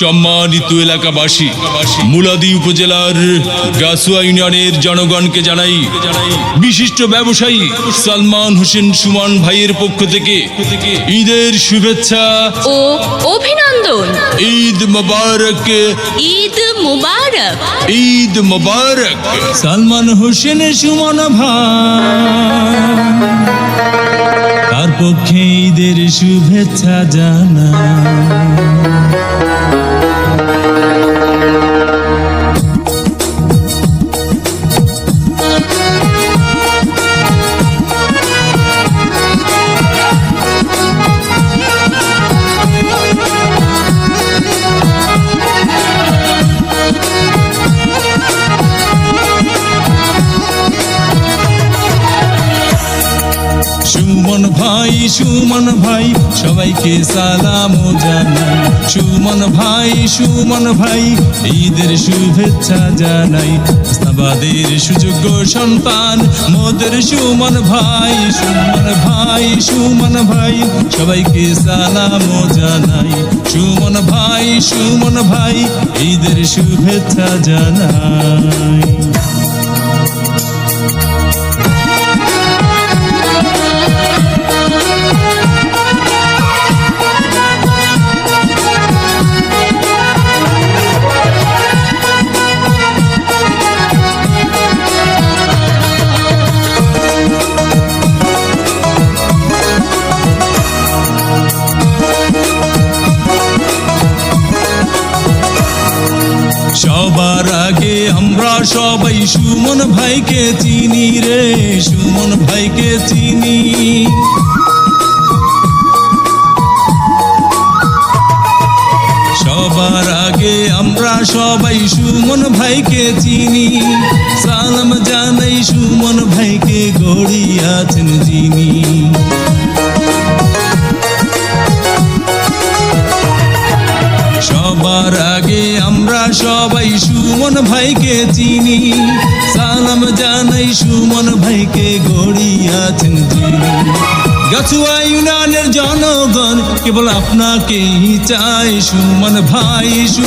সম্মানিত এলাকাবাসী মুলাদি উপজেলার গাছুয়া ইউনিয়নের জনগণকে জানাই বিশিষ্ট ব্যবসায়ী সালমান হোসেন সুমন ভাইয়ের পক্ষ থেকে ঈদের শুভেচ্ছা ও অভিনন্দন। ঈদ মোবারক। ঈদ মুবারক। ঈদ মোবারক। সালমান হোসেন সুমন ভাই তার পক্ষে ঈদের শুভেচ্ছা জানা সুমন ভাই সুমন ভাই, সবাইকে সালাম জানাই। সুমন ভাই সুমন ভাই, ঈদের শুভেচ্ছা জানাই। ইসলামাবাদের সুযোগ্য সন্তান, মোদের সুমন ভাই সুমন ভাই সুমন ভাই, সবাইকে সালাম জানাই। সুমন ভাই সুমন ভাই, ঈদের শুভেচ্ছা জানাই। সবাই সুমন ভাইকে চিনি রে, সুমন ভাইকে চিনি। সবার আগে আমরা সবাই সুমন ভাইকে চিনি। সালাম জানাই সুমন ভাইকে গড়িয়াছেন যিনি। সবার সবাই সুমন ভাইকে চিনি। সালাম জানাই সুমন ভাইকে গড়িয়াছেন তিনি। গাছুয়া ইউনিয়নের জনগণ, কেবল আপনাকেই চাই সুমন ভাই সু